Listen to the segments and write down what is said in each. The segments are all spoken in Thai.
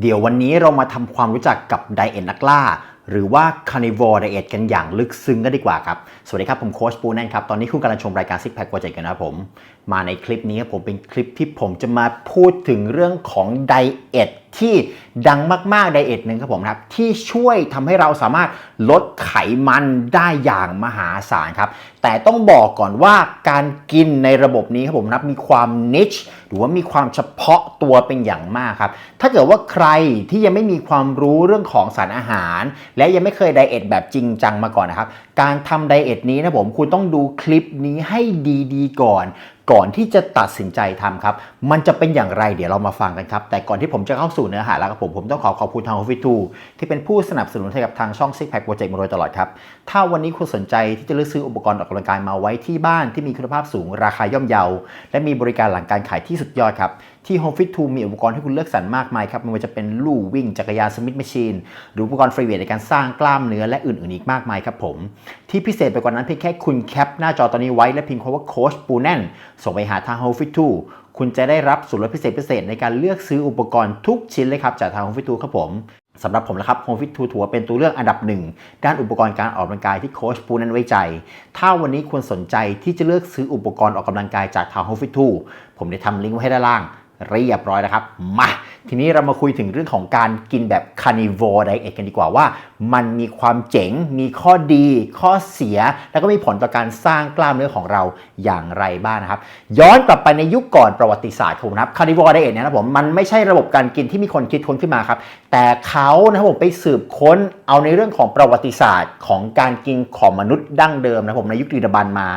เดี๋ยววันนี้เรามาทำความรู้จักกับไดเอทนักล่า หรือว่า Carnivore Diet กันอย่างลึกซึ้งกันดีกว่าครับ สวัสดีครับ ผมโค้ชปูแนนครับ ตอนนี้คุณกำลังชมรายการ Six Pack Project กันนะครับผม มาในคลิปนี้ผมเป็นคลิปที่ผมจะมาพูดถึงเรื่องของไดเอท ที่ดังมากๆไดเอทหนึ่งครับผมครับที่ช่วยทำให้เราสามารถลดไขมันได้อย่างมหาศาลครับ แต่ต้องบอกก่อนว่าการกินในระบบนี้ครับผมครับมีความนิชหรือว่ามีความเฉพาะตัวเป็นอย่างมากครับ ถ้าเกิดว่าใครที่ยังไม่มีความรู้เรื่องของสารอาหาร และยังไม่เคยไดเอทแบบจริงจังมาก่อนนะครับการทำไดเอทนี้นะผมคุณต้องดูคลิปนี้ให้ดีๆ ก่อน ก่อนที่จะตัดสินใจทำครับ มันจะเป็นอย่างไรเดี๋ยวเรามาฟังกันครับ แต่ก่อนที่ผมจะเข้าสู่เนื้อหาแล้วครับผม ผมต้องขอขอบคุณทาง Coffee t o ที่เป็นผู้สนับสนุนให้กับทางช่อง Six Pack Project มาโดยตลอดครับ ถ้าวันนี้คุณสนใจที่จะเลือกซื้ออุปกรณ์ออกกำลังกายมาไว้ที่บ้านที่มีคุณภาพสูงราคาย่อมเยา และมีบริการหลังการขายที่สุดยอดครับ ที่ Home Fit 2 มีอุปกรณ์ให้คุณเลือกสรรมากมายครับไม่ว่าจะเป็นลู่วิ่งจักรยานสมิธแมชชีนหรืออุปกรณ์ฟรีเวทในการสร้างกล้ามเนื้อและอื่นๆอีกมากมายครับผม ที่พิเศษไปกว่านั้นเพียงแค่คุณแคปหน้าจอตอนนี้ไว้และพิมพ์คำว่าโค้ชปูแน่น ส่งไปหาทาง Home Fit 2 คุณจะได้รับส่วนลดพิเศษพิเศษในการเลือกซื้ออุปกรณ์ทุกชิ้นเลยครับจากทาง Home Fit 2 ครับผมสำหรับผมนะครับ Home Fit 2ถือว่าเป็นตัวเลือกอันดับหนึ่งด้านอุปกรณ์การออกกำลังกายที่โค้ชปูนั้นไว้ใจ ถ้าวันนี้คุณสนใจที่จะเลือกซื้ออุปกรณ์ออกกำลังกายจากทาง Home Fit 2ผมได้ทำลิงก์ไว้ให้ด้านล่าง เรียบร้อยแล้วครับมาทีนี้เรามาคุยถึงเรื่องของการกินแบบ carnivore diet กันดีกว่าว่า มันมีความเจ๋ง มีข้อดี ข้อเสีย แล้วก็มีผลต่อการสร้างกล้ามเนื้อของเราอย่างไรบ้างนะครับ ย้อนกลับไปในยุคก่อนประวัติศาสตร์ครับนะครับ carnivore diet เนี่ยนะผมมันไม่ใช่ระบบการกินที่มีคนคิดค้นขึ้นมาครับ แต่เขานะครับผมไปสืบค้นเอาในเรื่องของประวัติศาสตร์ของการกินของมนุษย์ดั้งเดิมนะผมในยุคดึกดบรรพ์มา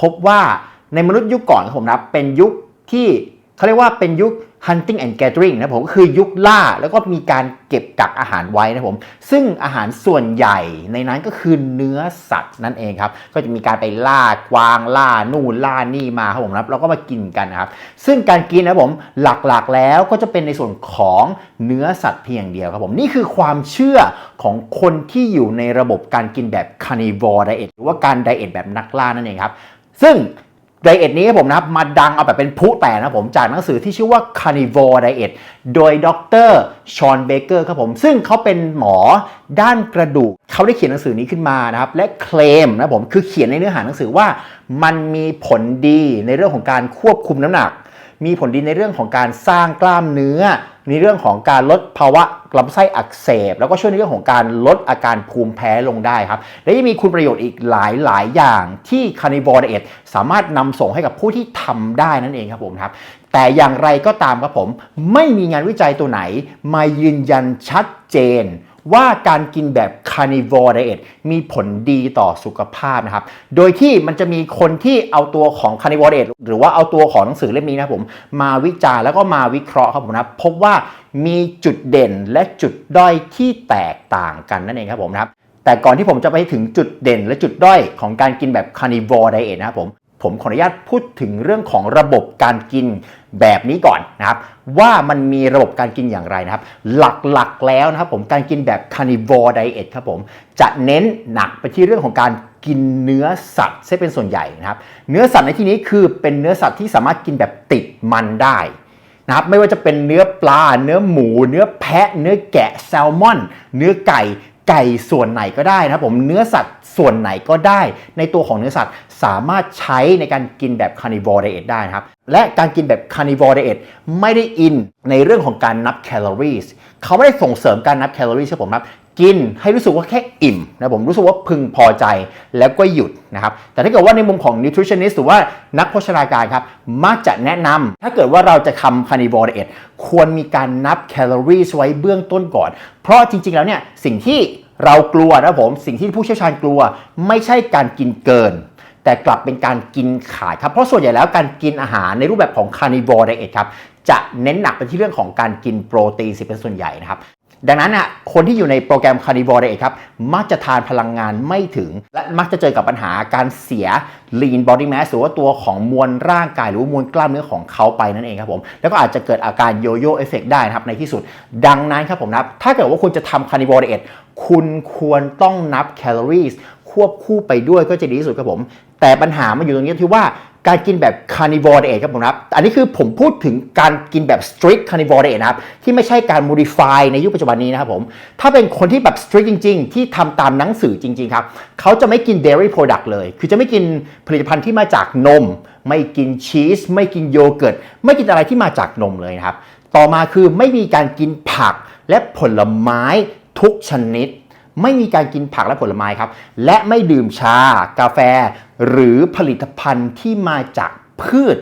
พบว่าในมนุษย์ยุคก่อนครับผมนะเป็นยุคที่ เขาเรียกว่าเป็นยุค hunting and gathering นะผมก็คือยุคล่าแล้วก็มีการเก็บกักอาหารไว้นะผม ซึ่งอาหารส่วนใหญ่ในนั้นก็คือเนื้อสัตว์นั่นเองครับ ก็จะมีการไปล่ากวางล่านู่นล่านี่มาครับผมครับแล้วก็มากินกันนะครับ ซึ่งการกินนะผมหลักๆแล้วก็จะเป็นในส่วนของเนื้อสัตว์เพียงเดียวครับผมนี่คือความเชื่อของคนที่อยู่ในระบบการกินแบบ carnivore diet หรือว่าการไดเอทแบบนักล่านั่นเองครับซึ่ง ไดเอทนี้ผมนะครับมาดังเอาแบบเป็นพลุแต่นะผมจากหนังสือที่ชื่อว่า Carnivore Diet โดยดรชอนเบเกอร์ครับผมซึ่งเขาเป็นหมอด้านกระดูกเขาได้เขียนหนังสือนี้ขึ้นมานะครับและเคลมนะผมคือเขียนในเนื้อหาหนังสือว่า มันมีผลดีในเรื่องของการควบคุมน้ำหนัก มีผลดีในเรื่องของการสร้างกล้ามเนื้อ ในเรื่องของการลดภาวะลำไส้อักเสบ แล้วก็ช่วยในเรื่องของการลดอาการภูมิแพ้ลงได้ครับ และยังมีคุณประโยชน์อีกหลายหลายอย่างที่ Carnivore Diet สามารถนำส่งให้กับผู้ที่ทำได้นั่นเองครับผมครับแต่อย่างไรก็ตามครับผม ไม่มีงานวิจัยตัวไหนมายืนยันชัดเจน ว่าการกินแบบ carnivore diet มีผลดีต่อสุขภาพนะครับ โดยที่มันจะมีคนที่เอาตัวของ carnivore diet หรือว่าเอาตัวของหนังสือเล่มนี้นะผมมาวิจารณ์แล้วก็มาวิเคราะห์ครับผมนะครับพบว่ามีจุดเด่นและจุดด้อยที่แตกต่างกันนั่นเองครับผมนะครับ แต่ก่อนที่ผมจะไปถึงจุดเด่นและจุดด้อยของการกินแบบ carnivore diet นะครับผมผมขออนุญาตพูดถึงเรื่องของระบบการกิน แบบนี้ก่อนนะครับว่ามันมีระบบการกินอย่างไรนะครับ หลักๆแล้วนะครับผมการกินแบบ carnivore diet ครับผมจะเน้นหนักไปที่เรื่องของการกินเนื้อสัตว์ซะเป็นส่วนใหญ่นะครับเนื้อสัตว์ในที่นี้คือเป็นเนื้อสัตว์ที่สามารถกินแบบติดมันได้นะครับไม่ว่าจะเป็นเนื้อปลา เนื้อหมู เนื้อแพะ เนื้อแกะแซลมอน เนื้อไก่ ไก่ส่วนไหนก็ได้นะครับผมเนื้อสัตว์ส่วนไหนก็ได้ ในตัวของเนื้อสัตว์สามารถใช้ในการกินแบบคาร์นิวอร์ไดเอทได้นะครับ และการกินแบบคาร์นิวอร์ไดเอทไม่ได้อินในเรื่องของการนับแคลอรี่เขาไม่ได้ส่งเสริมการนับแคลอรี่ใช่ผมครับ กินให้รู้สึกว่าแค่อิ่มนะผมรู้สึกว่าพึงพอใจแล้วก็หยุดนะครับแต่ถ้าเกิดว่าในมุมของ nutritionist หรือว่านักโภชนาการครับมักจะแนะนำถ้าเกิดว่าเราจะทำ carnivore diet ควรมีการนับแคลอรี่ไว้เบื้องต้นก่อน เพราะจริง ๆ แล้วเนี่ยสิ่งที่เรากลัวนะผมสิ่งที่ผู้เชี่ยวชาญกลัว ไม่ใช่การกินเกิน แต่กลับเป็นการกินขาดครับ เพราะส่วนใหญ่แล้วการกินอาหารในรูปแบบของ carnivore diet ครับจะเน้นหนักไปที่เรื่องของการกินโปรตีนสิเป็นส่วนใหญ่นะครับ ดังนั้นอะคนที่อยู่ในโปรแกรม carnivore diet ครับมักจะทานพลังงานไม่ถึง และมักจะเจอกับปัญหาการเสีย lean body mass หรือว่าตัวของมวลร่างกายหรือว่ามวลกล้ามเนื้อของเขาไปนั่นเองครับผมแล้วก็อาจจะเกิดอาการโยโย่เอฟเฟกได้นะครับในที่สุด ดังนั้นครับผมนะถ้าเกิดว่าคุณจะทำ carnivore diet คุณควรต้องนับแคลอรี่ควบคู่ไปด้วยก็จะดีที่สุดครับผม แต่ปัญหามันอยู่ตรงนี้ที่ว่า การกินแบบ carnivore diet ครับผมนะครับ อันนี้คือผมพูดถึงการกินแบบ strict carnivore diet นะครับ ที่ไม่ใช่การ modify ในยุคปัจจุบันนี้นะครับผม ถ้าเป็นคนที่แบบ strict จริง ๆ ที่ทำตามหนังสือจริง ๆ ครับ เขาจะไม่กิน dairy product เลย คือจะไม่กินผลิตภัณฑ์ที่มาจากนม ไม่กินชีส ไม่กินโยเกิร์ต ไม่กินอะไรที่มาจากนมเลยนะครับ ต่อมาคือไม่มีการกินผักและผลไม้ทุกชนิด ไม่มีการกินผักและผลไม้ครับ และไม่ดื่มชา กาแฟ หรือผลิตภัณฑ์ที่มาจากพืช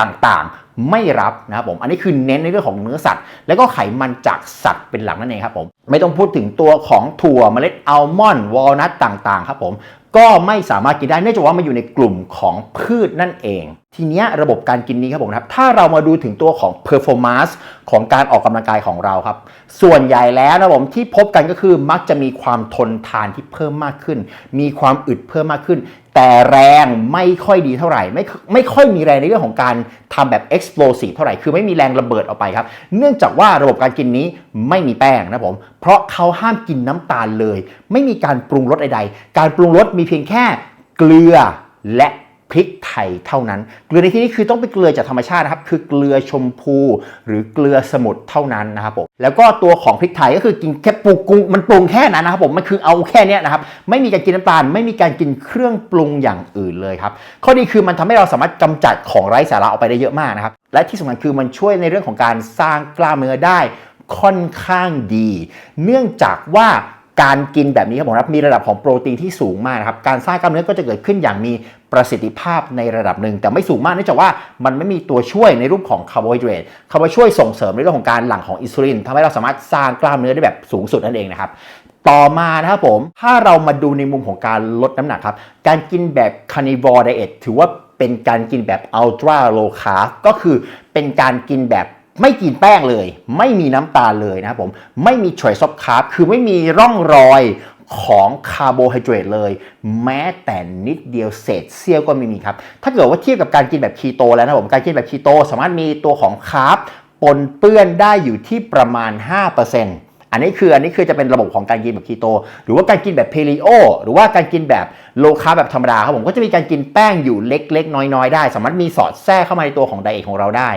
ต่างๆ ไม่รับนะครับผม อันนี้คือเน้นในเรื่องของเนื้อสัตว์ แล้วก็ไขมันจากสัตว์เป็นหลักนั่นเองครับผม ไม่ต้องพูดถึงตัวของถั่วเมล็ดอัลมอนด์วอลนัทต่างๆ ครับผม ก็ไม่สามารถกินได้เนื่องจากว่ามันอยู่ในกลุ่มของพืชนั่นเอง ทีนี้ระบบการกินนี้ครับผมนะครับ ถ้าเรามาดูถึงตัวของ performance ของการออกกำลังกายของเราครับ ส่วนใหญ่แล้วนะผมที่พบกันก็คือมักจะมีความทนทานที่เพิ่มมากขึ้น มีความอึดเพิ่มมากขึ้น แต่แรงไม่ค่อยดีเท่าไหร่ ไม่ไม่ค่อยมีแรงในเรื่องของการทำแบบ explosive เท่าไหร่ คือไม่มีแรงระเบิดออกไปครับ เนื่องจากว่าระบบการกินนี้ ไม่มีแป้งนะผม เพราะเขาห้ามกินน้ำตาลเลย ไม่มีการปรุงรสใดๆ การปรุงรสมีเพียงแค่เกลือและพริกไทยเท่านั้น เกลือในที่นี้คือต้องเป็นเกลือจากธรรมชาตินะครับ คือเกลือชมพู หรือเกลือสมุทรเท่านั้นนะครับผม แล้วก็ตัวของพริกไทยก็คือกินแค่ปรุงกุ้งมันปรุงแค่นั้นนะครับผม มันคือเอาแค่นี้นะครับ ไม่มีการกินน้ำตาล ไม่มีการกินเครื่องปรุงอย่างอื่นเลยครับ ข้อดีคือมันทำให้เราสามารถกำจัดของไร้สาระออกไปได้เยอะมากนะครับ และที่สำคัญคือมันช่วยในเรื่องของการสร้างกล้ามเนื้อได้ ค่อนข้างดี เนื่องจากว่าการกินแบบนี้ครับผมครับมีระดับของโปรตีนที่สูงมากนะครับการสร้างกล้ามเนื้อก็จะเกิดขึ้นอย่างมีประสิทธิภาพในระดับหนึ่ง แต่ไม่สูงมากเนื่องจากว่ามันไม่มีตัวช่วยในรูปของคาร์โบไฮเดรตคาร์โบช่วยส่งเสริมในเรื่องของการหลั่งของอินซูลินทำให้เราสามารถสร้างกล้ามเนื้อได้แบบสูงสุดนั่นเองนะครับต่อมานะครับผมถ้าเรามาดูในมุมของการลดน้ำหนักครับการกินแบบ carnivore diet ถือว่าเป็นการกินแบบ ultra low carb ก็คือเป็นการกินแบบ ไม่กินแป้งเลย ไม่มีน้ำตาลเลยนะครับผมไม่มี trace of carb คือไม่มีร่องรอยของคาร์โบไฮเดรตเลย แม้แต่นิดเดียวเศษเสี้ยวก็ไม่มีครับ ถ้าเกิดว่าเทียบกับการกินแบบคีโตแล้วนะครับผมการกินแบบคีโต สามารถมีตัวของคาร์บปนเปื้อนได้อยู่ที่ประมาณ 5%อันนี้คืออันนี้คือจะเป็นระบบของการกินแบบคีโต หรือว่าการกินแบบเพลีโอหรือว่าการกินแบบโลคาร์บแบบธรรมดาครับผมก็จะมีการกินแป้งอยู่เล็กๆ น้อยๆ ได้ สามารถมีสอดแทรกเข้ามาในตัวของไดเอทของเราได้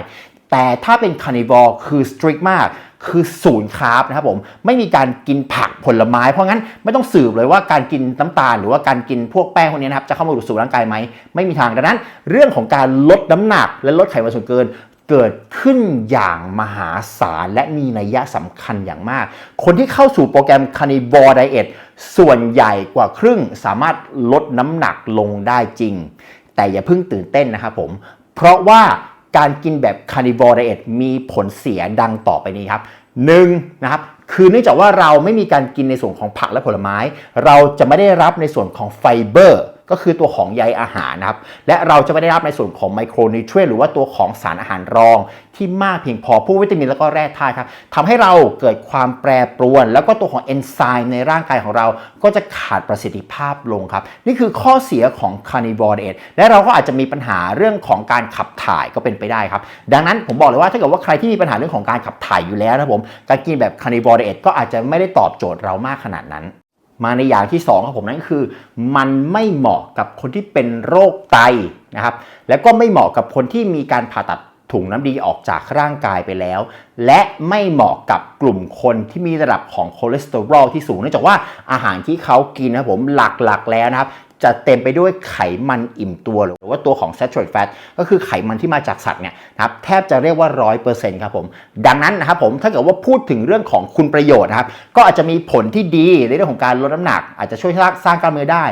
แต่ถ้าเป็นคาร์นิวอร์คือสตริกมาก คือศูนย์คาร์บนะครับผม ไม่มีการกินผักผลไม้ เพราะงั้นไม่ต้องสืบเลยว่าการกินน้ำตาล หรือว่าการกินพวกแป้งพวกนี้นะครับจะเข้ามาสู่ร่างกายไหม ไม่มีทางดังนั้น เรื่องของการลดน้ำหนัก และลดไขมันส่วนเกินเกิดขึ้นอย่างมหาศาลและมีนัยยะสำคัญอย่างมาก คนที่เข้าสู่โปรแกรม Carnivore Diet ส่วนใหญ่กว่าครึ่งสามารถลดน้ำหนักลงได้จริง แต่อย่าเพิ่งตื่นเต้นนะครับผม เพราะว่า การกินแบบคาร์นิวอร์ไดเอทมีผลเสียดังต่อไปนี้ครับหนึ่งนะครับคือเนื่องจากว่าเราไม่มีการกินในส่วนของผักและผลไม้ เราจะไม่ได้รับในส่วนของไฟเบอร์ ก็คือตัวของใยอาหารนะครับ และเราจะไม่ได้รับในส่วนของไมโครนิวทรีนหรือว่าตัวของสารอาหารรองที่มากเพียงพอพวกวิตามินแล้วก็แร่ธาตุครับทำให้เราเกิดความแปรปรวน แล้วก็ตัวของเอนไซม์ในร่างกายของเราก็จะขาดประสิทธิภาพลงครับ นี่คือข้อเสียของ carnivore diet และเราก็อาจจะมีปัญหาเรื่องของการขับถ่ายก็เป็นไปได้ครับ ดังนั้นผมบอกเลยว่าถ้าเกิดว่าใครที่มีปัญหาเรื่องของการขับถ่ายอยู่แล้วนะผมการกินแบบ carnivore diet ก็อาจจะไม่ได้ตอบโจทย์เรามากขนาดนั้น มาในอย่างที่2ครับผมนั่นคือ มันไม่เหมาะกับคนที่เป็นโรคไตนะครับ แล้วก็ไม่เหมาะกับคนที่มีการผ่าตัดถุงน้ำดีออกจากร่างกายไปแล้ว และไม่เหมาะกับกลุ่มคนที่มีระดับของคอเลสเตอรอลที่สูงเนื่องจากว่าอาหารที่เขากินนะผมหลักๆแล้วนะครับ จะเต็มไปด้วยไขมันอิ่มตัวหรือว่าตัวของ saturated fat ก็คือไขมันที่มาจากสัตว์เนี่ยนะครับแทบจะเรียกว่า 100%ครับผม ดังนั้นนะครับผมถ้าเกิดว่าพูดถึงเรื่องของคุณประโยชน์นะครับ ก็อาจจะมีผลที่ดีในเรื่องของการลดน้ำหนัก อาจจะช่วยสร้างกล้ามเนื้อได้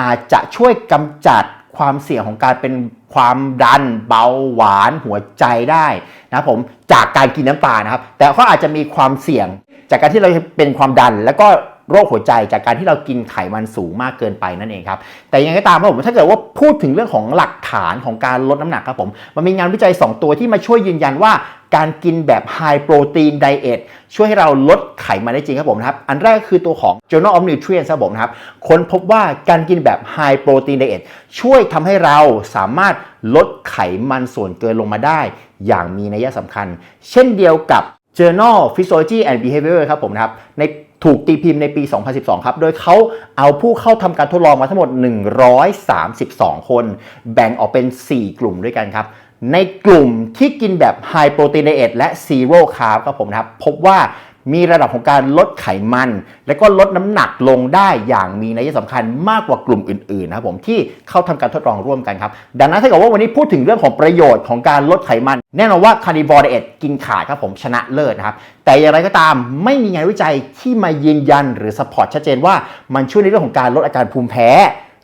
อาจจะช่วยกำจัดความเสี่ยงของการเป็นความดันเบาหวานหัวใจได้นะครับผมจากการกินน้ำตาลนะครับ แต่ก็อาจจะมีความเสี่ยงจากการที่เราเป็นความดันแล้วก็ โรคหัวใจจากการที่เรากินไขมันสูงมากเกินไปนั่นเองครับ แต่ยังไงตามครับผมถ้าเกิดว่าพูดถึงเรื่องของหลักฐานของการลดน้ำหนักครับผมมันมีงานวิจัย 2 ตัวที่มาช่วยยืนยันว่าการกินแบบไฮโปรตีนไดเอทช่วยให้เราลดไขมันได้จริงครับผมนะครับ อันแรกคือตัวของ Journal of Nutrients ครับผมนะครับ ค้นพบว่าการกินแบบไฮโปรตีนไดเอทช่วยทำให้เราสามารถลดไขมันส่วนเกินลงมาได้ อย่างมีนัยสำคัญ เช่นเดียวกับ Journal Physiology and Behavior ครับผมนะครับ ใน ถูกตีพิมพ์ในปี 2012 ครับ โดยเขาเอาผู้เข้าทำการทดลองมาทั้งหมด 132 คน แบ่งออกเป็น 4 กลุ่มด้วยกันครับ ในกลุ่มที่กินแบบไฮโปรตีนเอตและซีโร่คาร์บครับผมนะครับ พบว่า มีระดับของการลดไขมัน และก็ลดน้ำหนักลงได้อย่างมีนัยสำคัญมากกว่ากลุ่มอื่นๆนะครับผมที่เข้าทำการทดลองร่วมกันครับ ดังนั้นถ้าเกิดว่าวันนี้พูดถึงเรื่องของประโยชน์ของการลดไขมัน แน่นอนว่า Carnivore Diet กินขาดครับผมชนะเลิศนะครับแต่อย่างไรก็ตามไม่มีงานวิจัยที่มายืนยันหรือสปอร์ตชัดเจนว่ามันช่วยในเรื่องของการลดอาการภูมิแพ้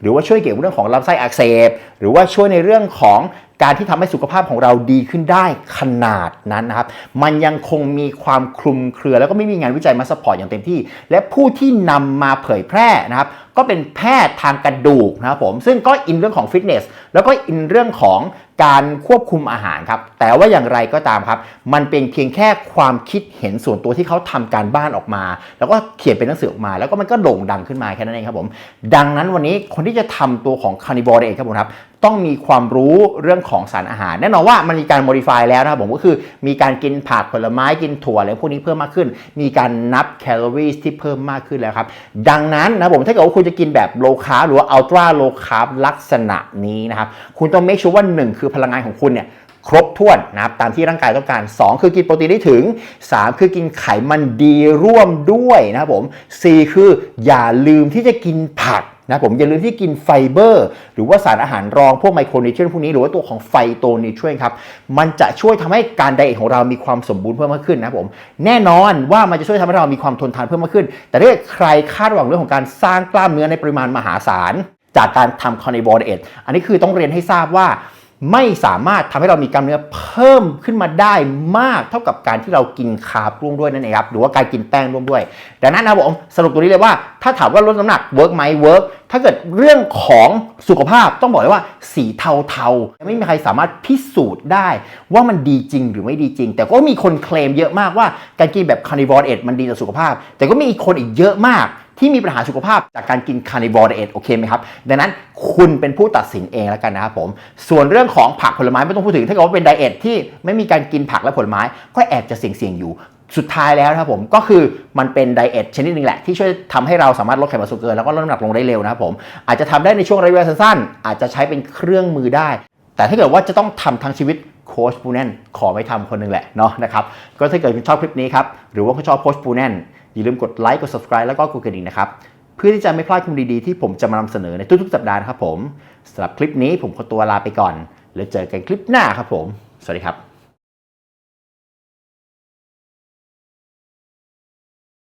หรือว่าช่วยเกี่ยวกับเรื่องของลำไส้อักเสบ หรือว่าช่วยในเรื่องของ การที่ทำให้สุขภาพของเราดีขึ้นได้ขนาดนั้นนะครับ มันยังคงมีความคลุมเครือ แล้วก็ไม่มีงานวิจัยมาสปอร์ตอย่างเต็มที่ และผู้ที่นำมาเผยแพร่นะครับ ก็เป็นแพทย์ทางกระดูกนะครับผม ซึ่งก็อินเรื่องของฟิตเนส แล้วก็อินเรื่องของการควบคุมอาหารครับ แต่ว่าอย่างไรก็ตามครับ มันเป็นเพียงแค่ความคิดเห็นส่วนตัวที่เขาทำการบ้านออกมา แล้วก็เขียนเป็นหนังสือออกมา แล้วก็มันก็โด่งดังขึ้นมาแค่นั้นเองครับผม ดังนั้นวันนี้คนที่จะทำตัวของ Carnivore Diet ครับผมครับ ต้องมีความรู้เรื่องของสารอาหาร แน่นอนว่ามันมีการ modify แล้วนะครับผมก็คือมีการกินผักผลไม้กินถั่วอะไรพวกนี้เพิ่มมากขึ้น มีการนับแคลอรี่ที่เพิ่มมากขึ้นแล้วครับ ดังนั้นนะครับผมถ้าเกิดว่าคุณจะกินแบบ low carb หรือว่า ultra low carb ลักษณะนี้นะครับ คุณต้อง make sure ว่า 1 คือพลังงานของคุณเนี่ยครบถ้วนนะครับตามที่ร่างกายต้องการ 2 คือกินโปรตีนได้ถึง 3 คือกินไขมันดีร่วมด้วยนะครับผม 4 คืออย่าลืมที่จะกินผัก นะครับผมอย่าลืมที่กินไฟเบอร์ หรือว่าสารอาหารรองพวกไมโครนิวเทรียนพวกนี้หรือว่าตัวของไฟโตนิวเทรียนครับมันจะช่วยทำให้การไดเอทของเรามีความสมบูรณ์เพิ่มมากขึ้นนะครับผมแน่นอนว่ามันจะช่วยทำให้เรามีความทนทานเพิ่มมากขึ้น แต่ถ้าใครคาดหวังเรื่องของการสร้างกล้ามเนื้อในปริมาณมหาศาล จากการทำคอนิวอร์เอทอันนี้คือต้องเรียนให้ทราบว่า ไม่สามารถทำให้เรามีกล้ามเนื้อเพิ่มขึ้นมาได้มากเท่ากับการที่เรากินคาร์บร่วมด้วยนั่นเองครับหรือว่าการกินแป้งร่วมด้วย ดังนั้นนะผมสรุปตัวนี้เลยว่า ถ้าถามว่าลดน้ำหนักเวิร์กไหมเวิร์กถ้าเกิดเรื่องของสุขภาพต้องบอกเลยว่าสีเทาๆไม่มีใครสามารถพิสูจน์ได้ ว่ามันดีจริงหรือไม่ดีจริง แต่ก็มีคนเคลมเยอะมากว่าการกินแบบคาร์นิวอร์เอทมันดีต่อสุขภาพ แต่ก็มีคนอีกเยอะมาก ที่มีปัญหาสุขภาพจากการกินคาร์นิวอร์ไดเอทโอเคไหมครับ ดังนั้นคุณเป็นผู้ตัดสินเองแล้วกันนะครับผม ส่วนเรื่องของผักผลไม้ไม่ต้องพูดถึง ถ้าเกิดว่าเป็นไดเอทที่ไม่มีการกินผักและผลไม้ ก็แอบจะเสี่ยงๆอยู่สุดท้ายแล้วนะครับผมก็คือมันเป็นไดเอทชนิดหนึ่งแหละ ที่ช่วยทำให้เราสามารถลดไขมันส่วนเกินแล้วก็ลดน้ำหนักลงได้เร็วนะครับผมอาจจะทำได้ในช่วงระยะเวลาสั้นๆอาจจะใช้เป็นเครื่องมือได้ แต่ถ้าเกิดว่าจะต้องทำทั้งชีวิตโค้ชปูแนนขอไม่ทำคนหนึ่งแหละเนาะนะครับก็ถ้าเกิดคุณชอบคลิปนี้ครับหรือว่าคุณชอบโค้ชปูแนน อย่าลืมกดไลค์กด subscribe แล้วก็กดกระดิ่งนะครับ เพื่อที่จะไม่พลาดคลิปดีๆที่ผมจะมานำเสนอในทุกๆ สัปดาห์นะครับผมสำหรับคลิปนี้ผมขอตัวลาไปก่อน แล้วเจอกันคลิปหน้าครับผม สวัสดีครับ